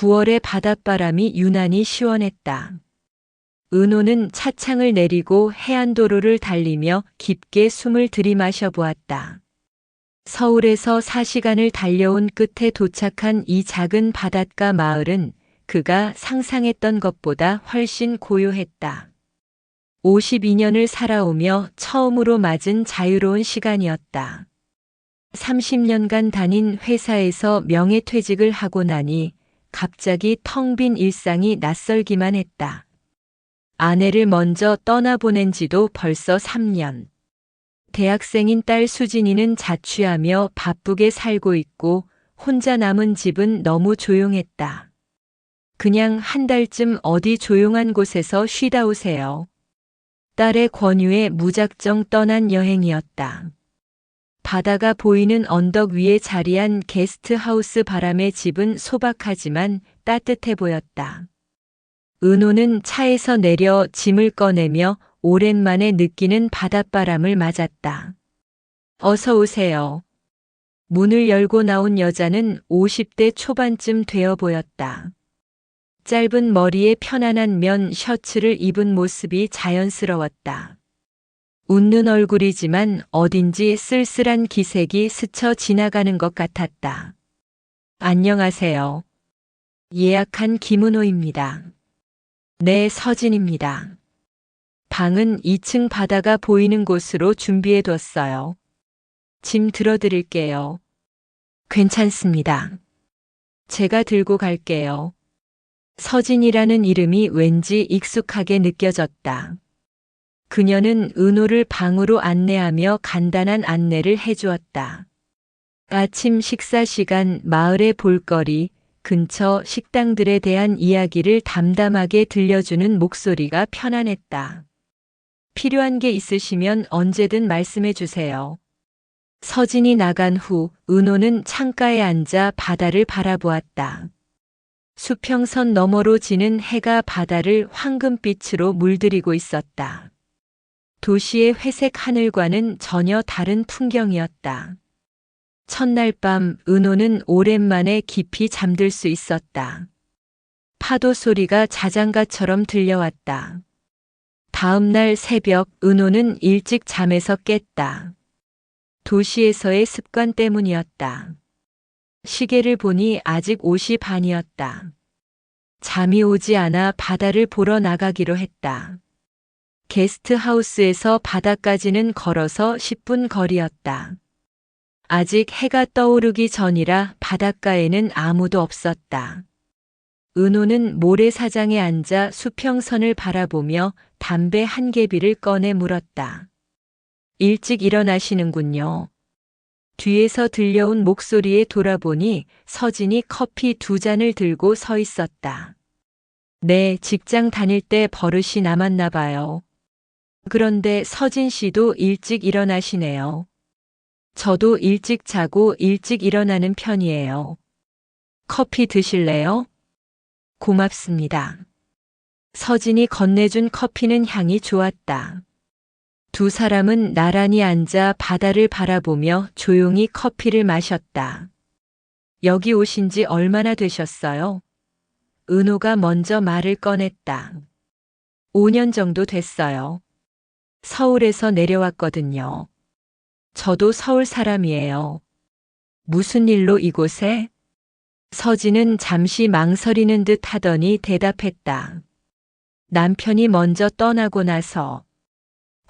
9월의 바닷바람이 유난히 시원했다. 은호는 차창을 내리고 해안도로를 달리며 깊게 숨을 들이마셔 보았다. 서울에서 4시간을 달려온 끝에 도착한 이 작은 바닷가 마을은 그가 상상했던 것보다 훨씬 고요했다. 52년을 살아오며 처음으로 맞은 자유로운 시간이었다. 30년간 다닌 회사에서 명예퇴직을 하고 나니 갑자기 텅 빈 일상이 낯설기만 했다. 아내를 먼저 떠나보낸 지도 벌써 3년. 대학생인 딸 수진이는 자취하며 바쁘게 살고 있고 혼자 남은 집은 너무 조용했다. 그냥 한 달쯤 어디 조용한 곳에서 쉬다 오세요. 딸의 권유에 무작정 떠난 여행이었다. 바다가 보이는 언덕 위에 자리한 게스트하우스 바람의 집은 소박하지만 따뜻해 보였다. 은호는 차에서 내려 짐을 꺼내며 오랜만에 느끼는 바닷바람을 맞았다. 어서 오세요. 문을 열고 나온 여자는 50대 초반쯤 되어 보였다. 짧은 머리에 편안한 면 셔츠를 입은 모습이 자연스러웠다. 웃는 얼굴이지만 어딘지 쓸쓸한 기색이 스쳐 지나가는 것 같았다. 안녕하세요. 예약한 김은호입니다. 네, 서진입니다. 방은 2층 바다가 보이는 곳으로 준비해 뒀어요. 짐 들어드릴게요. 괜찮습니다. 제가 들고 갈게요. 서진이라는 이름이 왠지 익숙하게 느껴졌다. 그녀는 은호를 방으로 안내하며 간단한 안내를 해주었다. 아침 식사 시간 마을의 볼거리, 근처 식당들에 대한 이야기를 담담하게 들려주는 목소리가 편안했다. 필요한 게 있으시면 언제든 말씀해 주세요. 서진이 나간 후 은호는 창가에 앉아 바다를 바라보았다. 수평선 너머로 지는 해가 바다를 황금빛으로 물들이고 있었다. 도시의 회색 하늘과는 전혀 다른 풍경이었다. 첫날 밤 은호는 오랜만에 깊이 잠들 수 있었다. 파도 소리가 자장가처럼 들려왔다. 다음 날 새벽 은호는 일찍 잠에서 깼다. 도시에서의 습관 때문이었다. 시계를 보니 아직 5시 반이었다. 잠이 오지 않아 바다를 보러 나가기로 했다. 게스트 하우스에서 바다까지는 걸어서 10분 거리였다. 아직 해가 떠오르기 전이라 바닷가에는 아무도 없었다. 은호는 모래사장에 앉아 수평선을 바라보며 담배 한 개비를 꺼내 물었다. 일찍 일어나시는군요. 뒤에서 들려온 목소리에 돌아보니 서진이 커피 두 잔을 들고 서 있었다. 네, 직장 다닐 때 버릇이 남았나 봐요. 그런데 서진 씨도 일찍 일어나시네요. 저도 일찍 자고 일찍 일어나는 편이에요. 커피 드실래요? 고맙습니다. 서진이 건네준 커피는 향이 좋았다. 두 사람은 나란히 앉아 바다를 바라보며 조용히 커피를 마셨다. 여기 오신 지 얼마나 되셨어요? 은호가 먼저 말을 꺼냈다. 5년 정도 됐어요. 서울에서 내려왔거든요. 저도 서울 사람이에요. 무슨 일로 이곳에? 서진은 잠시 망설이는 듯 하더니 대답했다. 남편이 먼저 떠나고 나서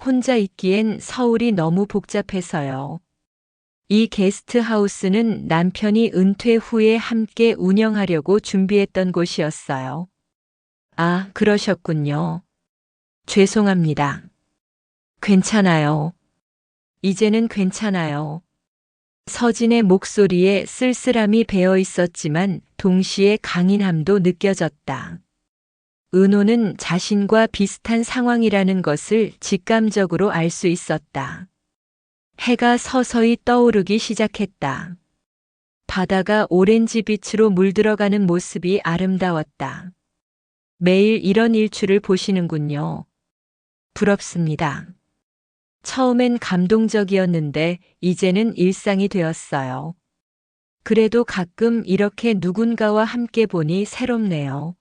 혼자 있기엔 서울이 너무 복잡해서요. 이 게스트 하우스는 남편이 은퇴 후에 함께 운영하려고 준비했던 곳이었어요. 아, 그러셨군요. 죄송합니다. 괜찮아요. 이제는 괜찮아요. 서진의 목소리에 쓸쓸함이 배어 있었지만 동시에 강인함도 느껴졌다. 은호는 자신과 비슷한 상황이라는 것을 직감적으로 알 수 있었다. 해가 서서히 떠오르기 시작했다. 바다가 오렌지 빛으로 물들어가는 모습이 아름다웠다. 매일 이런 일출을 보시는군요. 부럽습니다. 처음엔 감동적이었는데 이제는 일상이 되었어요. 그래도 가끔 이렇게 누군가와 함께 보니 새롭네요.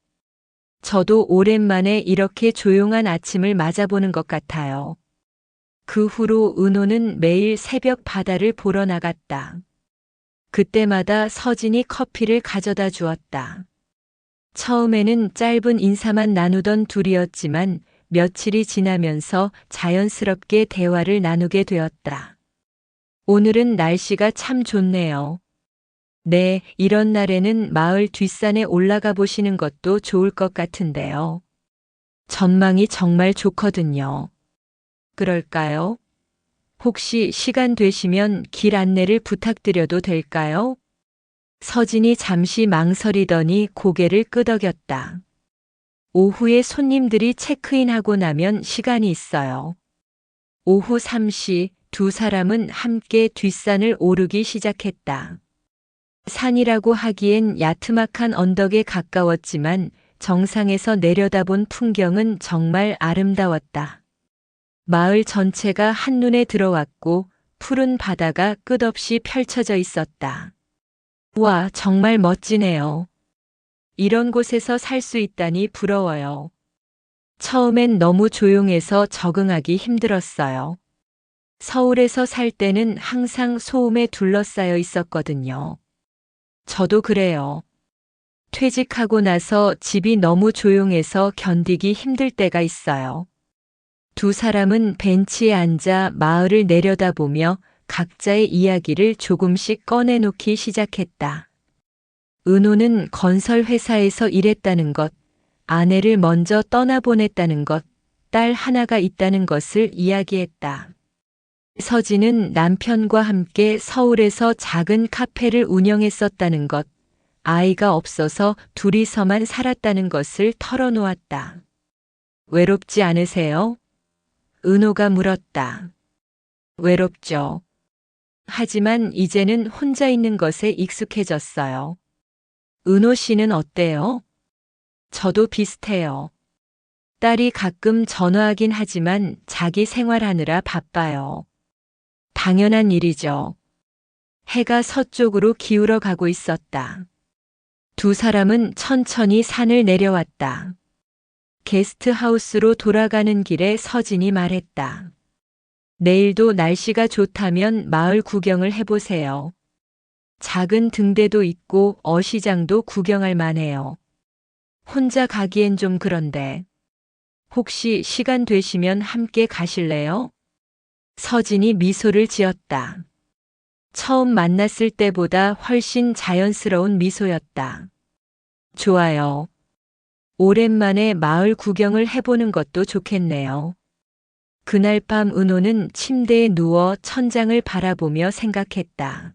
저도 오랜만에 이렇게 조용한 아침을 맞아보는 것 같아요. 그 후로 은호는 매일 새벽 바다를 보러 나갔다. 그때마다 서진이 커피를 가져다 주었다. 처음에는 짧은 인사만 나누던 둘이었지만 며칠이 지나면서 자연스럽게 대화를 나누게 되었다. 오늘은 날씨가 참 좋네요. 네, 이런 날에는 마을 뒷산에 올라가 보시는 것도 좋을 것 같은데요. 전망이 정말 좋거든요. 그럴까요? 혹시 시간 되시면 길 안내를 부탁드려도 될까요? 서진이 잠시 망설이더니 고개를 끄덕였다. 오후에 손님들이 체크인하고 나면 시간이 있어요. 오후 3시 두 사람은 함께 뒷산을 오르기 시작했다. 산이라고 하기엔 야트막한 언덕에 가까웠지만 정상에서 내려다본 풍경은 정말 아름다웠다. 마을 전체가 한눈에 들어왔고 푸른 바다가 끝없이 펼쳐져 있었다. 와, 정말 멋지네요. 이런 곳에서 살 수 있다니 부러워요. 처음엔 너무 조용해서 적응하기 힘들었어요. 서울에서 살 때는 항상 소음에 둘러싸여 있었거든요. 저도 그래요. 퇴직하고 나서 집이 너무 조용해서 견디기 힘들 때가 있어요. 두 사람은 벤치에 앉아 마을을 내려다보며 각자의 이야기를 조금씩 꺼내놓기 시작했다. 은호는 건설 회사에서 일했다는 것, 아내를 먼저 떠나보냈다는 것, 딸 하나가 있다는 것을 이야기했다. 서진은 남편과 함께 서울에서 작은 카페를 운영했었다는 것, 아이가 없어서 둘이서만 살았다는 것을 털어놓았다. 외롭지 않으세요? 은호가 물었다. 외롭죠. 하지만 이제는 혼자 있는 것에 익숙해졌어요. 은호 씨는 어때요? 저도 비슷해요. 딸이 가끔 전화하긴 하지만 자기 생활하느라 바빠요. 당연한 일이죠. 해가 서쪽으로 기울어 가고 있었다. 두 사람은 천천히 산을 내려왔다. 게스트 하우스로 돌아가는 길에 서진이 말했다. 내일도 날씨가 좋다면 마을 구경을 해보세요. 작은 등대도 있고 어시장도 구경할 만해요. 혼자 가기엔 좀 그런데. 혹시 시간 되시면 함께 가실래요? 서진이 미소를 지었다. 처음 만났을 때보다 훨씬 자연스러운 미소였다. 좋아요. 오랜만에 마을 구경을 해보는 것도 좋겠네요. 그날 밤 은호는 침대에 누워 천장을 바라보며 생각했다.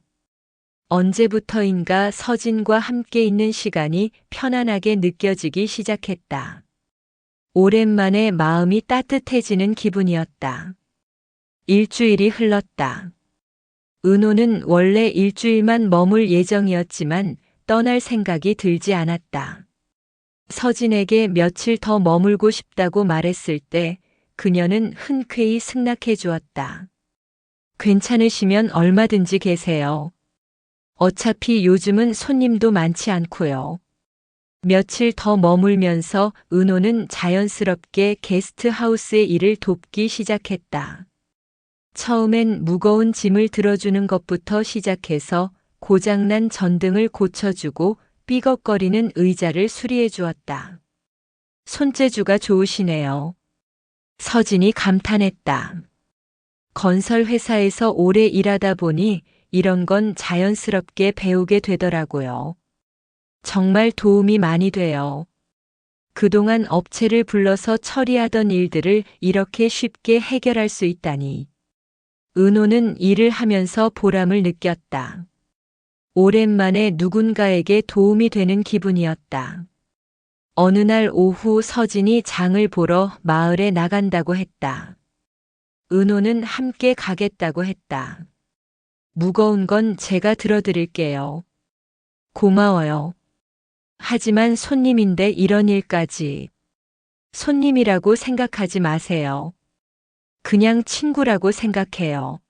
언제부터인가 서진과 함께 있는 시간이 편안하게 느껴지기 시작했다. 오랜만에 마음이 따뜻해지는 기분이었다. 일주일이 흘렀다. 은호는 원래 일주일만 머물 예정이었지만 떠날 생각이 들지 않았다. 서진에게 며칠 더 머물고 싶다고 말했을 때 그녀는 흔쾌히 승낙해 주었다. 괜찮으시면 얼마든지 계세요. 어차피 요즘은 손님도 많지 않고요. 며칠 더 머물면서 은호는 자연스럽게 게스트 하우스의 일을 돕기 시작했다. 처음엔 무거운 짐을 들어주는 것부터 시작해서 고장난 전등을 고쳐주고 삐걱거리는 의자를 수리해 주었다. 손재주가 좋으시네요. 서진이 감탄했다. 건설 회사에서 오래 일하다 보니 이런 건 자연스럽게 배우게 되더라고요. 정말 도움이 많이 돼요. 그동안 업체를 불러서 처리하던 일들을 이렇게 쉽게 해결할 수 있다니. 은호는 일을 하면서 보람을 느꼈다. 오랜만에 누군가에게 도움이 되는 기분이었다. 어느 날 오후 서진이 장을 보러 마을에 나간다고 했다. 은호는 함께 가겠다고 했다. 무거운 건 제가 들어드릴게요. 고마워요. 하지만 손님인데 이런 일까지. 손님이라고 생각하지 마세요. 그냥 친구라고 생각해요.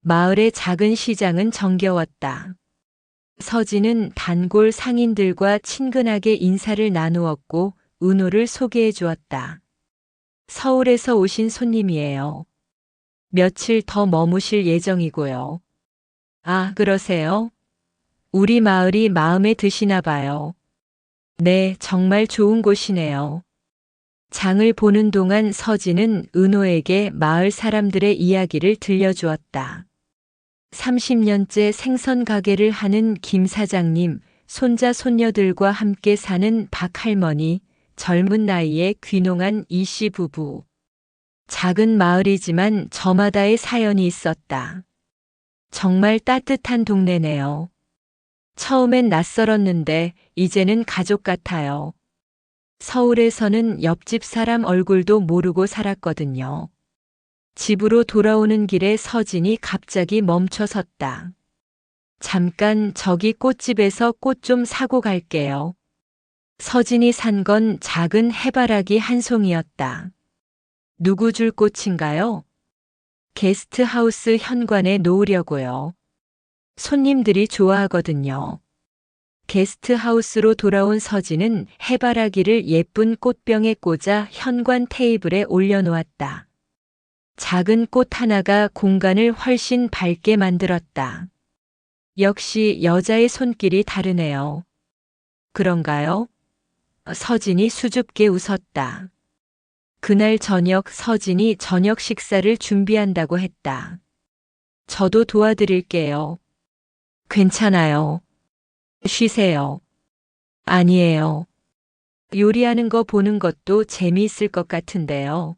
마을의 작은 시장은 정겨웠다. 서진은 단골 상인들과 친근하게 인사를 나누었고 은호를 소개해 주었다. 서울에서 오신 손님이에요. 며칠 더 머무실 예정이고요. 아, 그러세요? 우리 마을이 마음에 드시나 봐요. 네, 정말 좋은 곳이네요. 장을 보는 동안 서진은 은호에게 마을 사람들의 이야기를 들려주었다. 30년째 생선 가게를 하는 김 사장님, 손자 손녀들과 함께 사는 박 할머니, 젊은 나이에 귀농한 이 씨 부부. 작은 마을이지만 저마다의 사연이 있었다. 정말 따뜻한 동네네요. 처음엔 낯설었는데 이제는 가족 같아요. 서울에서는 옆집 사람 얼굴도 모르고 살았거든요. 집으로 돌아오는 길에 서진이 갑자기 멈춰 섰다. 잠깐 저기 꽃집에서 꽃 좀 사고 갈게요. 서진이 산 건 작은 해바라기 한 송이였다. 누구 줄 꽃인가요? 게스트하우스 현관에 놓으려고요. 손님들이 좋아하거든요. 게스트하우스로 돌아온 서진은 해바라기를 예쁜 꽃병에 꽂아 현관 테이블에 올려놓았다. 작은 꽃 하나가 공간을 훨씬 밝게 만들었다. 역시 여자의 손길이 다르네요. 그런가요? 서진이 수줍게 웃었다. 그날 저녁 서진이 저녁 식사를 준비한다고 했다. 저도 도와드릴게요. 괜찮아요. 쉬세요. 아니에요. 요리하는 거 보는 것도 재미있을 것 같은데요.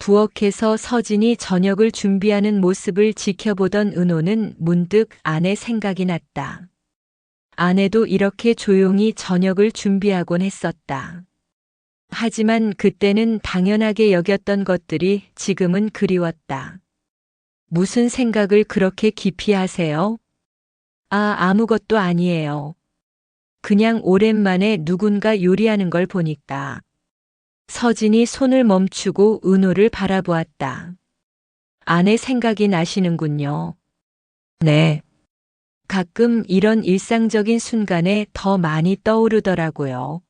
부엌에서 서진이 저녁을 준비하는 모습을 지켜보던 은호는 문득 아내 생각이 났다. 아내도 이렇게 조용히 저녁을 준비하곤 했었다. 하지만 그때는 당연하게 여겼던 것들이 지금은 그리웠다. 무슨 생각을 그렇게 깊이 하세요? 아, 아무것도 아니에요. 그냥 오랜만에 누군가 요리하는 걸 보니까. 서진이 손을 멈추고 은호를 바라보았다. 아내 생각이 나시는군요. 네. 가끔 이런 일상적인 순간에 더 많이 떠오르더라고요.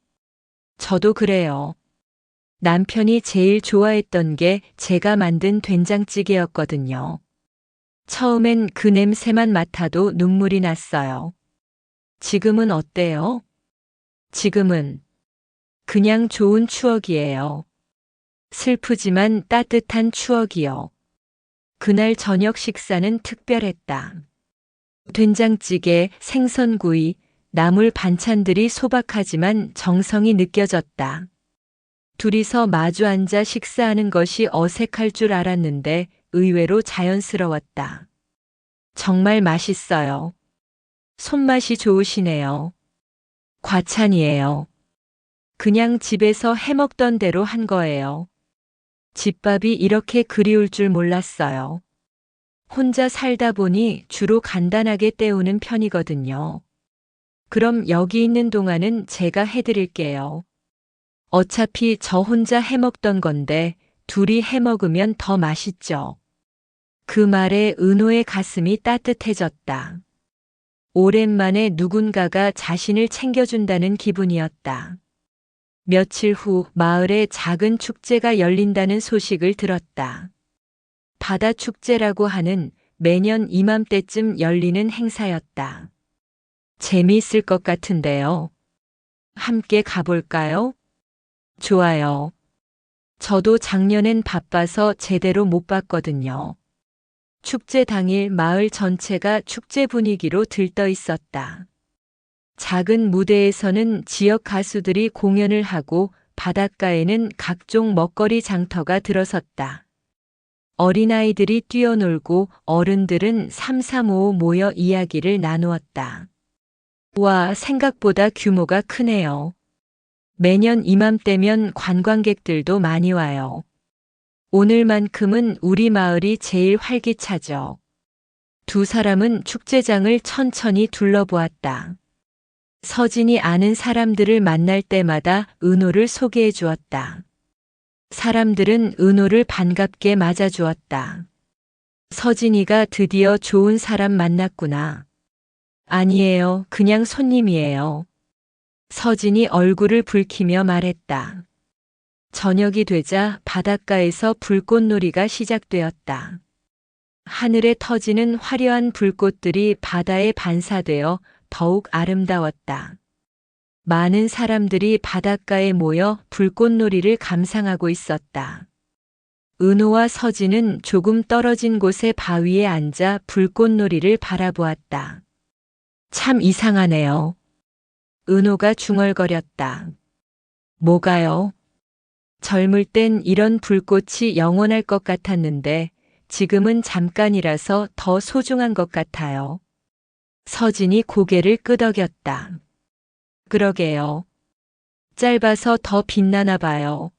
저도 그래요. 남편이 제일 좋아했던 게 제가 만든 된장찌개였거든요. 처음엔 그 냄새만 맡아도 눈물이 났어요. 지금은 어때요? 지금은 그냥 좋은 추억이에요. 슬프지만 따뜻한 추억이요. 그날 저녁 식사는 특별했다. 된장찌개, 생선구이, 나물 반찬들이 소박하지만 정성이 느껴졌다. 둘이서 마주 앉아 식사하는 것이 어색할 줄 알았는데 의외로 자연스러웠다. 정말 맛있어요. 손맛이 좋으시네요. 과찬이에요. 그냥 집에서 해먹던 대로 한 거예요. 집밥이 이렇게 그리울 줄 몰랐어요. 혼자 살다 보니 주로 간단하게 때우는 편이거든요. 그럼 여기 있는 동안은 제가 해드릴게요. 어차피 저 혼자 해먹던 건데 둘이 해먹으면 더 맛있죠. 그 말에 은호의 가슴이 따뜻해졌다. 오랜만에 누군가가 자신을 챙겨준다는 기분이었다. 며칠 후 마을에 작은 축제가 열린다는 소식을 들었다. 바다 축제라고 하는 매년 이맘때쯤 열리는 행사였다. 재미있을 것 같은데요. 함께 가볼까요? 좋아요. 저도 작년엔 바빠서 제대로 못 봤거든요. 축제 당일 마을 전체가 축제 분위기로 들떠 있었다. 작은 무대에서는 지역 가수들이 공연을 하고 바닷가에는 각종 먹거리 장터가 들어섰다. 어린아이들이 뛰어놀고 어른들은 삼삼오오 모여 이야기를 나누었다. 와, 생각보다 규모가 크네요. 매년 이맘때면 관광객들도 많이 와요. 오늘만큼은 우리 마을이 제일 활기차죠. 두 사람은 축제장을 천천히 둘러보았다. 서진이 아는 사람들을 만날 때마다 은호를 소개해 주었다. 사람들은 은호를 반갑게 맞아 주었다. 서진이가 드디어 좋은 사람 만났구나. 아니에요. 그냥 손님이에요. 서진이 얼굴을 붉히며 말했다. 저녁이 되자 바닷가에서 불꽃놀이가 시작되었다. 하늘에 터지는 화려한 불꽃들이 바다에 반사되어 더욱 아름다웠다. 많은 사람들이 바닷가에 모여 불꽃놀이를 감상하고 있었다. 은호와 서진은 조금 떨어진 곳의 바위에 앉아 불꽃놀이를 바라보았다. 참 이상하네요. 은호가 중얼거렸다. 뭐가요? 젊을 땐 이런 불꽃이 영원할 것 같았는데 지금은 잠깐이라서 더 소중한 것 같아요. 서진이 고개를 끄덕였다. 그러게요. 짧아서 더 빛나나 봐요.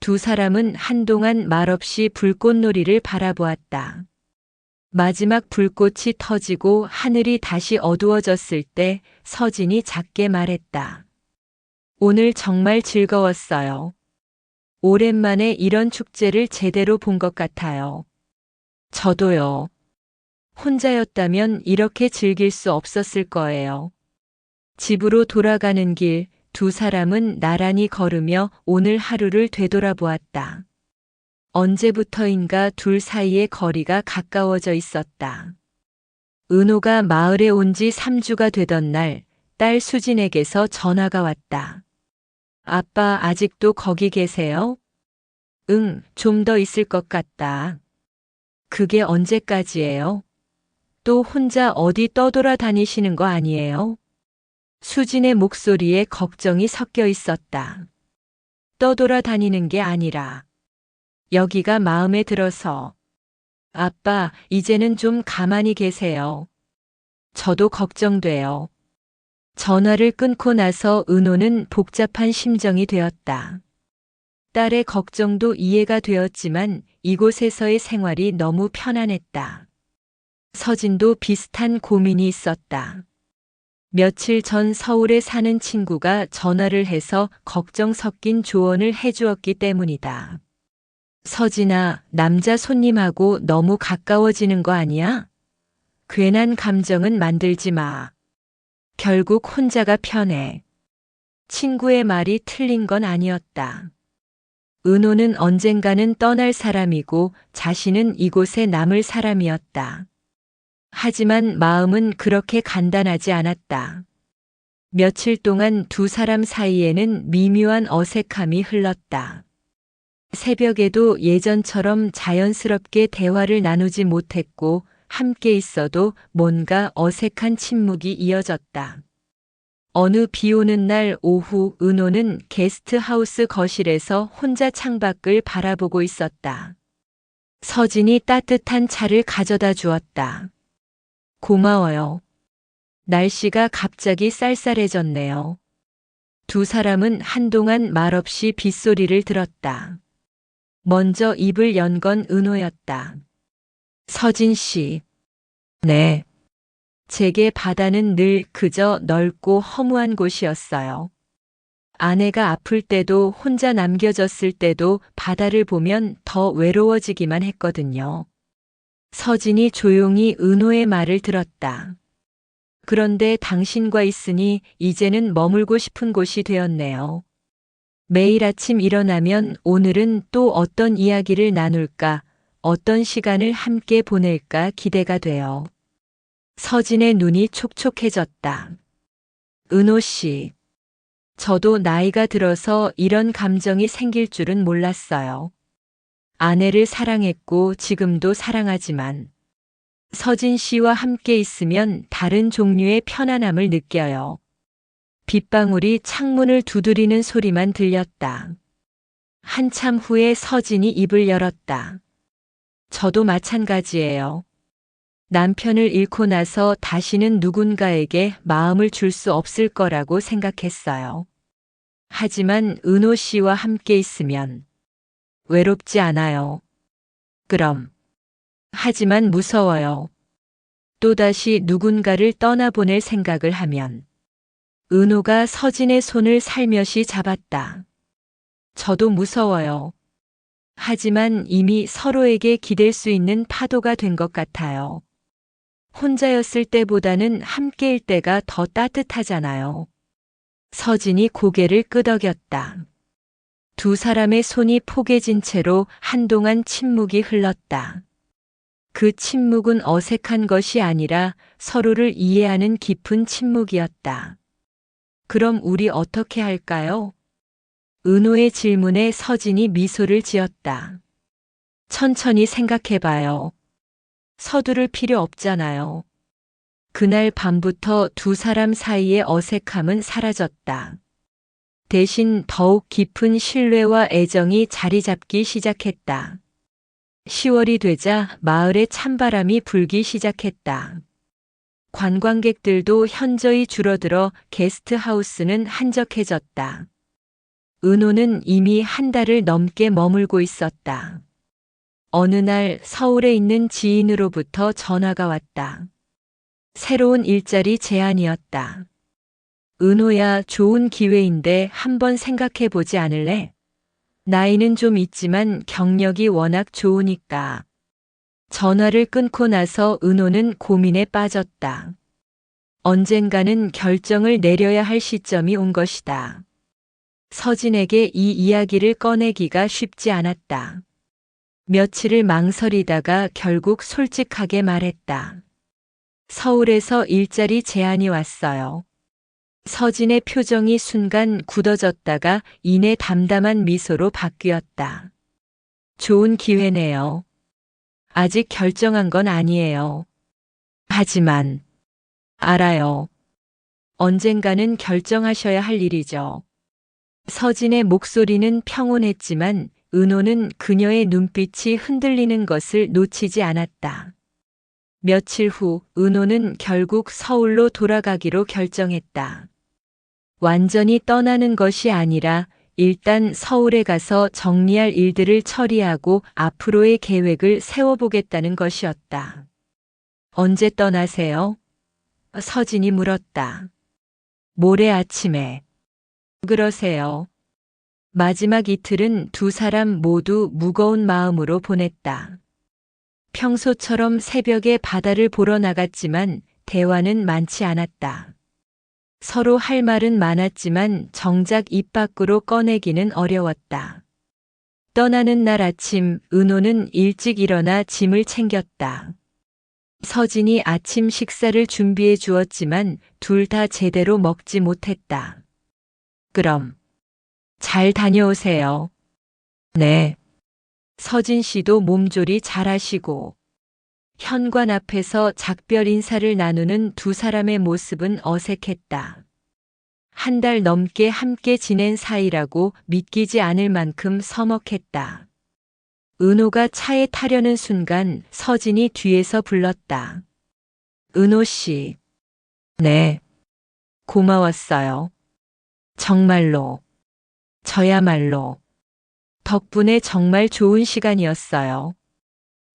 두 사람은 한동안 말없이 불꽃놀이를 바라보았다. 마지막 불꽃이 터지고 하늘이 다시 어두워졌을 때 서진이 작게 말했다. 오늘 정말 즐거웠어요. 오랜만에 이런 축제를 제대로 본 것 같아요. 저도요. 혼자였다면 이렇게 즐길 수 없었을 거예요. 집으로 돌아가는 길 두 사람은 나란히 걸으며 오늘 하루를 되돌아보았다. 언제부터인가 둘 사이의 거리가 가까워져 있었다. 은호가 마을에 온 지 3주가 되던 날, 딸 수진에게서 전화가 왔다. 아빠 아직도 거기 계세요? 응, 좀 더 있을 것 같다. 그게 언제까지예요? 또 혼자 어디 떠돌아 다니시는 거 아니에요? 수진의 목소리에 걱정이 섞여 있었다. 떠돌아 다니는 게 아니라 여기가 마음에 들어서 아빠, 이제는 좀 가만히 계세요. 저도 걱정돼요. 전화를 끊고 나서 은호는 복잡한 심정이 되었다. 딸의 걱정도 이해가 되었지만 이곳에서의 생활이 너무 편안했다. 서진도 비슷한 고민이 있었다. 며칠 전 서울에 사는 친구가 전화를 해서 걱정 섞인 조언을 해주었기 때문이다. 서진아, 남자 손님하고 너무 가까워지는 거 아니야? 괜한 감정은 만들지 마. 결국 혼자가 편해. 친구의 말이 틀린 건 아니었다. 은호는 언젠가는 떠날 사람이고 자신은 이곳에 남을 사람이었다. 하지만 마음은 그렇게 간단하지 않았다. 며칠 동안 두 사람 사이에는 미묘한 어색함이 흘렀다. 새벽에도 예전처럼 자연스럽게 대화를 나누지 못했고 함께 있어도 뭔가 어색한 침묵이 이어졌다. 어느 비 오는 날 오후 은호는 게스트하우스 거실에서 혼자 창밖을 바라보고 있었다. 서진이 따뜻한 차를 가져다 주었다. 고마워요. 날씨가 갑자기 쌀쌀해졌네요. 두 사람은 한동안 말없이 빗소리를 들었다. 먼저 입을 연 건 은호였다. 서진 씨. 네. 제게 바다는 늘 그저 넓고 허무한 곳이었어요. 아내가 아플 때도 혼자 남겨졌을 때도 바다를 보면 더 외로워지기만 했거든요. 서진이 조용히 은호의 말을 들었다. 그런데 당신과 있으니 이제는 머물고 싶은 곳이 되었네요. 매일 아침 일어나면 오늘은 또 어떤 이야기를 나눌까, 어떤 시간을 함께 보낼까 기대가 돼요. 서진의 눈이 촉촉해졌다. 은호 씨. 저도 나이가 들어서 이런 감정이 생길 줄은 몰랐어요. 아내를 사랑했고 지금도 사랑하지만 서진 씨와 함께 있으면 다른 종류의 편안함을 느껴요. 빗방울이 창문을 두드리는 소리만 들렸다. 한참 후에 서진이 입을 열었다. 저도 마찬가지예요. 남편을 잃고 나서 다시는 누군가에게 마음을 줄 수 없을 거라고 생각했어요. 하지만 은호 씨와 함께 있으면 외롭지 않아요. 그럼. 하지만 무서워요. 또다시 누군가를 떠나보낼 생각을 하면. 은호가 서진의 손을 살며시 잡았다. 저도 무서워요. 하지만 이미 서로에게 기댈 수 있는 파도가 된 것 같아요. 혼자였을 때보다는 함께일 때가 더 따뜻하잖아요. 서진이 고개를 끄덕였다. 두 사람의 손이 포개진 채로 한동안 침묵이 흘렀다. 그 침묵은 어색한 것이 아니라 서로를 이해하는 깊은 침묵이었다. 그럼 우리 어떻게 할까요? 은호의 질문에 서진이 미소를 지었다. 천천히 생각해봐요. 서두를 필요 없잖아요. 그날 밤부터 두 사람 사이의 어색함은 사라졌다. 대신 더욱 깊은 신뢰와 애정이 자리 잡기 시작했다. 10월이 되자 마을에 찬바람이 불기 시작했다. 관광객들도 현저히 줄어들어 게스트하우스는 한적해졌다. 은호는 이미 한 달을 넘게 머물고 있었다. 어느 날 서울에 있는 지인으로부터 전화가 왔다. 새로운 일자리 제안이었다. 은호야, 좋은 기회인데 한번 생각해 보지 않을래? 나이는 좀 있지만 경력이 워낙 좋으니까. 전화를 끊고 나서 은호는 고민에 빠졌다. 언젠가는 결정을 내려야 할 시점이 온 것이다. 서진에게 이 이야기를 꺼내기가 쉽지 않았다. 며칠을 망설이다가 결국 솔직하게 말했다. 서울에서 일자리 제안이 왔어요. 서진의 표정이 순간 굳어졌다가 이내 담담한 미소로 바뀌었다. 좋은 기회네요. 아직 결정한 건 아니에요. 하지만, 알아요. 언젠가는 결정하셔야 할 일이죠. 서진의 목소리는 평온했지만 은호는 그녀의 눈빛이 흔들리는 것을 놓치지 않았다. 며칠 후 은호는 결국 서울로 돌아가기로 결정했다. 완전히 떠나는 것이 아니라 일단 서울에 가서 정리할 일들을 처리하고 앞으로의 계획을 세워보겠다는 것이었다. 언제 떠나세요? 서진이 물었다. 모레 아침에. 그러세요. 마지막 이틀은 두 사람 모두 무거운 마음으로 보냈다. 평소처럼 새벽에 바다를 보러 나갔지만 대화는 많지 않았다. 서로 할 말은 많았지만 정작 입 밖으로 꺼내기는 어려웠다. 떠나는 날 아침 은호는 일찍 일어나 짐을 챙겼다. 서진이 아침 식사를 준비해 주었지만 둘 다 제대로 먹지 못했다. 그럼 잘 다녀오세요. 네. 서진 씨도 몸조리 잘하시고 현관 앞에서 작별 인사를 나누는 두 사람의 모습은 어색했다. 한 달 넘게 함께 지낸 사이라고 믿기지 않을 만큼 서먹했다. 은호가 차에 타려는 순간 서진이 뒤에서 불렀다. 은호 씨. 네. 고마웠어요. 정말로. 저야말로. 덕분에 정말 좋은 시간이었어요.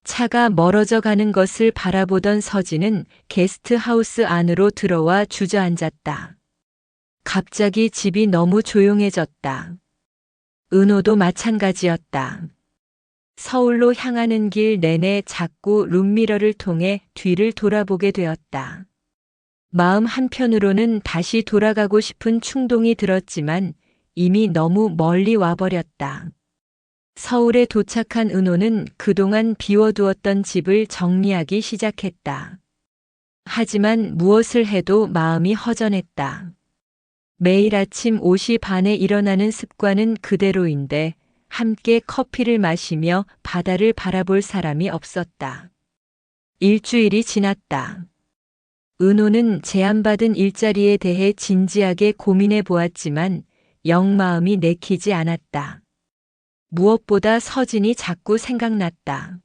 차가 멀어져 가는 것을 바라보던 서진은 게스트 하우스 안으로 들어와 주저앉았다. 갑자기 집이 너무 조용해졌다. 은호도 마찬가지였다. 서울로 향하는 길 내내 자꾸 룸미러를 통해 뒤를 돌아보게 되었다. 마음 한편으로는 다시 돌아가고 싶은 충동이 들었지만 이미 너무 멀리 와버렸다. 서울에 도착한 은호는 그동안 비워두었던 집을 정리하기 시작했다. 하지만 무엇을 해도 마음이 허전했다. 매일 아침 5시 반에 일어나는 습관은 그대로인데 함께 커피를 마시며 바다를 바라볼 사람이 없었다. 일주일이 지났다. 은호는 제안받은 일자리에 대해 진지하게 고민해 보았지만 영 마음이 내키지 않았다. 무엇보다 서진이 자꾸 생각났다.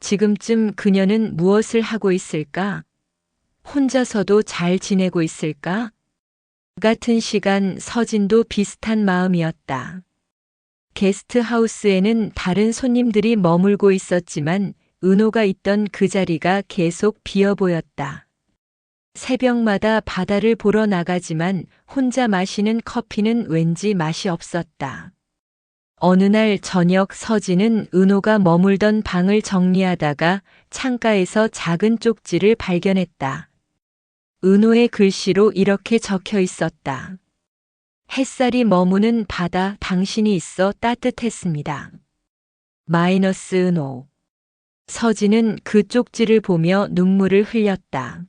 지금쯤 그녀는 무엇을 하고 있을까? 혼자서도 잘 지내고 있을까? 같은 시간 서진도 비슷한 마음이었다. 게스트 하우스에는 다른 손님들이 머물고 있었지만 은호가 있던 그 자리가 계속 비어 보였다. 새벽마다 바다를 보러 나가지만 혼자 마시는 커피는 왠지 맛이 없었다. 어느 날 저녁 서진은 은호가 머물던 방을 정리하다가 창가에서 작은 쪽지를 발견했다. 은호의 글씨로 이렇게 적혀 있었다. 햇살이 머무는 바다 당신이 있어 따뜻했습니다. 마이너스 은호. 서진은 그 쪽지를 보며 눈물을 흘렸다.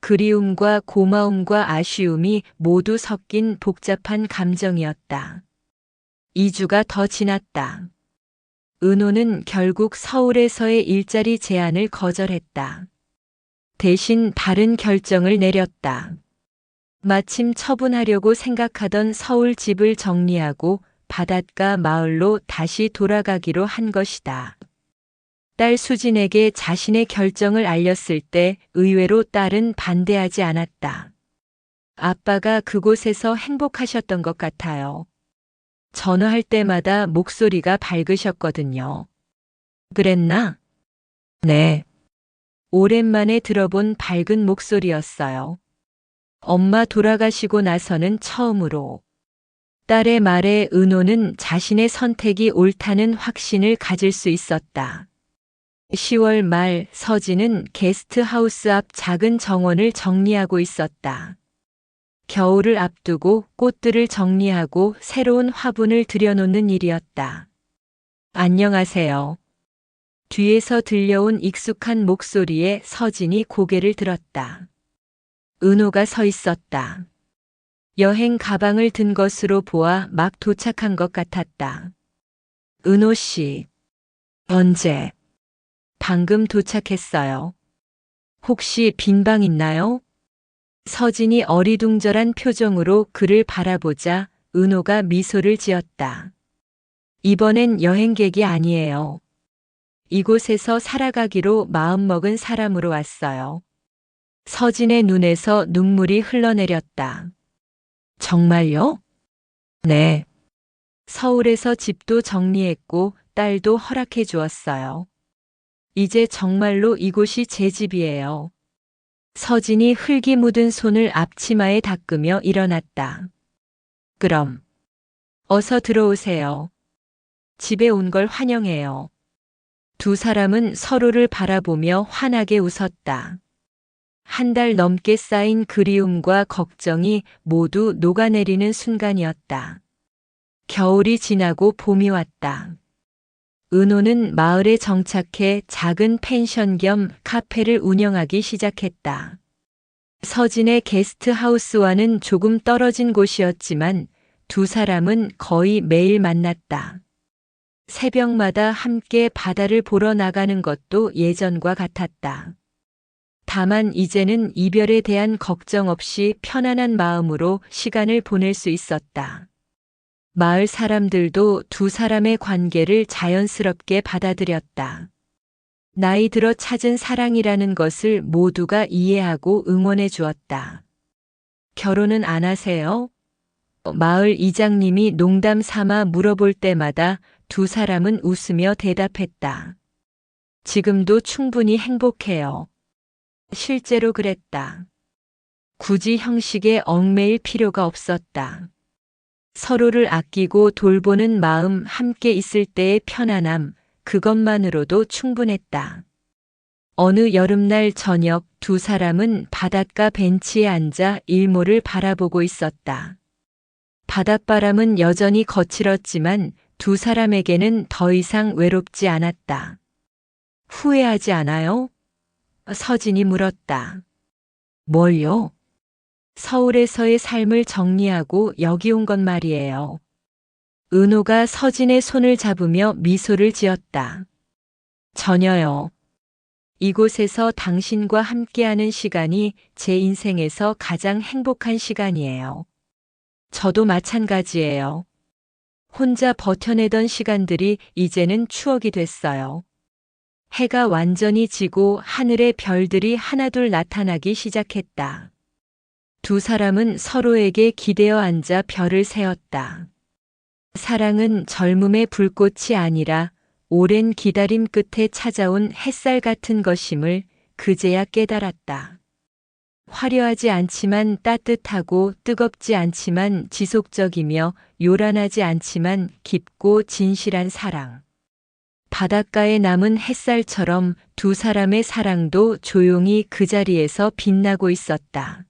그리움과 고마움과 아쉬움이 모두 섞인 복잡한 감정이었다. 2주가 더 지났다. 은호는 결국 서울에서의 일자리 제안을 거절했다. 대신 다른 결정을 내렸다. 마침 처분하려고 생각하던 서울 집을 정리하고 바닷가 마을로 다시 돌아가기로 한 것이다. 딸 수진에게 자신의 결정을 알렸을 때 의외로 딸은 반대하지 않았다. 아빠가 그곳에서 행복하셨던 것 같아요. 전화할 때마다 목소리가 밝으셨거든요. 그랬나? 네. 오랜만에 들어본 밝은 목소리였어요. 엄마 돌아가시고 나서는 처음으로 딸의 말에 은호는 자신의 선택이 옳다는 확신을 가질 수 있었다. 10월 말 서진은 게스트하우스 앞 작은 정원을 정리하고 있었다. 겨울을 앞두고 꽃들을 정리하고 새로운 화분을 들여놓는 일이었다. 안녕하세요. 뒤에서 들려온 익숙한 목소리에 서진이 고개를 들었다. 은호가 서 있었다. 여행 가방을 든 것으로 보아 막 도착한 것 같았다. 은호 씨. 언제? 방금 도착했어요. 혹시 빈방 있나요? 서진이 어리둥절한 표정으로 그를 바라보자 은호가 미소를 지었다. 이번엔 여행객이 아니에요. 이곳에서 살아가기로 마음먹은 사람으로 왔어요. 서진의 눈에서 눈물이 흘러내렸다. 정말요? 네. 서울에서 집도 정리했고 딸도 허락해 주었어요. 이제 정말로 이곳이 제 집이에요. 서진이 흙이 묻은 손을 앞치마에 닦으며 일어났다. 그럼, 어서 들어오세요. 집에 온 걸 환영해요. 두 사람은 서로를 바라보며 환하게 웃었다. 한 달 넘게 쌓인 그리움과 걱정이 모두 녹아내리는 순간이었다. 겨울이 지나고 봄이 왔다. 은호는 마을에 정착해 작은 펜션 겸 카페를 운영하기 시작했다. 서진의 게스트하우스와는 조금 떨어진 곳이었지만 두 사람은 거의 매일 만났다. 새벽마다 함께 바다를 보러 나가는 것도 예전과 같았다. 다만 이제는 이별에 대한 걱정 없이 편안한 마음으로 시간을 보낼 수 있었다. 마을 사람들도 두 사람의 관계를 자연스럽게 받아들였다. 나이 들어 찾은 사랑이라는 것을 모두가 이해하고 응원해 주었다. 결혼은 안 하세요? 마을 이장님이 농담 삼아 물어볼 때마다 두 사람은 웃으며 대답했다. 지금도 충분히 행복해요. 실제로 그랬다. 굳이 형식에 얽매일 필요가 없었다. 서로를 아끼고 돌보는 마음 함께 있을 때의 편안함, 그것만으로도 충분했다. 어느 여름날 저녁 두 사람은 바닷가 벤치에 앉아 일몰을 바라보고 있었다. 바닷바람은 여전히 거칠었지만 두 사람에게는 더 이상 외롭지 않았다. 후회하지 않아요? 서진이 물었다. 뭘요? 서울에서의 삶을 정리하고 여기 온건 말이에요. 은호가 서진의 손을 잡으며 미소를 지었다. 전혀요. 이곳에서 당신과 함께하는 시간이 제 인생에서 가장 행복한 시간이에요. 저도 마찬가지예요. 혼자 버텨내던 시간들이 이제는 추억이 됐어요. 해가 완전히 지고 하늘의 별들이 하나둘 나타나기 시작했다. 두 사람은 서로에게 기대어 앉아 별을 세었다. 사랑은 젊음의 불꽃이 아니라 오랜 기다림 끝에 찾아온 햇살 같은 것임을 그제야 깨달았다. 화려하지 않지만 따뜻하고 뜨겁지 않지만 지속적이며 요란하지 않지만 깊고 진실한 사랑. 바닷가에 남은 햇살처럼 두 사람의 사랑도 조용히 그 자리에서 빛나고 있었다.